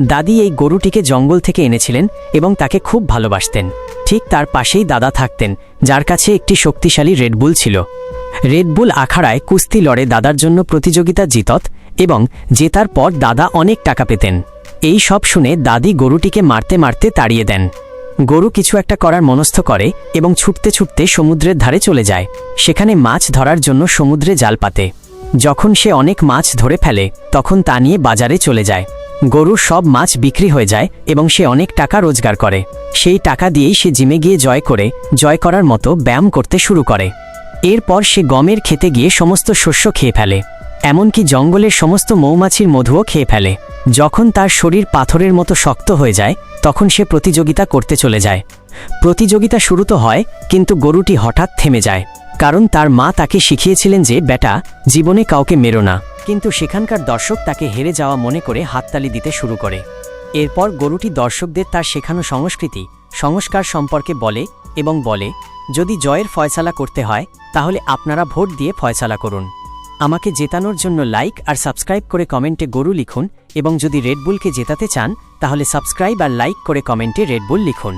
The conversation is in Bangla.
দাদি এই গরুটিকে জঙ্গল থেকে এনেছিলেন এবং তাকে খুব ভালোবাসতেন। ঠিক তার পাশেই দাদা থাকতেন, যার কাছে একটি শক্তিশালী রেডবুল ছিল। রেডবুল আখাড়ায় কুস্তি লড়ে দাদার জন্য প্রতিযোগিতা জিতত এবং জেতার পর দাদা অনেক টাকা পেতেন। এই সব শুনে দাদি গরুটিকে মারতে মারতে তাড়িয়ে দেন। গরু কিছু একটা করার মনস্থ করে এবং ছুটতে ছুটতে সমুদ্রের ধারে চলে যায়। সেখানে মাছ ধরার জন্য সমুদ্রে জাল পাতে। যখন সে অনেক মাছ ধরে ফেলে, তখন তা নিয়ে বাজারে চলে যায়। গরুর সব মাছ বিক্রি হয়ে যায় এবং সে অনেক টাকা রোজগার করে। সেই টাকা দিয়েই সে জিমে গিয়ে জয় করে, জয় করার মতো ব্যায়াম করতে শুরু করে। এরপর সে গমের খেতে গিয়ে সমস্ত শস্য খেয়ে ফেলে, এমনকি জঙ্গলের সমস্ত মৌমাছির মধুও খেয়ে ফেলে। যখন তার শরীর পাথরের মতো শক্ত হয়ে যায়, তখন সে প্রতিযোগিতা করতে চলে যায়। প্রতিযোগিতা শুরু তো হয়, কিন্তু গরুটি হঠাৎ থেমে যায়, কারণ তার মা তাকে শিখিয়েছিলেন যে, বেটা, জীবনে কাউকে মেরো না। কিন্তু সেখানকার দর্শক তাকে হেরে যাওয়া মনে করে হাততালি দিতে শুরু করে। এরপর গরুটি দর্শকদের তার শেখানো সংস্কৃতি, সংস্কার সম্পর্কে বলে এবং বলে, যদি জয়ের ফয়সালা করতে হয়, তাহলে আপনারা ভোট দিয়ে ফয়সালা করুন। আমাকে জেতানোর জন্য লাইক আর সাবস্ক্রাইব করে কমেন্টে গরু লিখুন এবং যদি রেডবুলকে জেতাতে চান, তাহলে সাবস্ক্রাইব আর লাইক করে কমেন্টে রেডবুল লিখুন।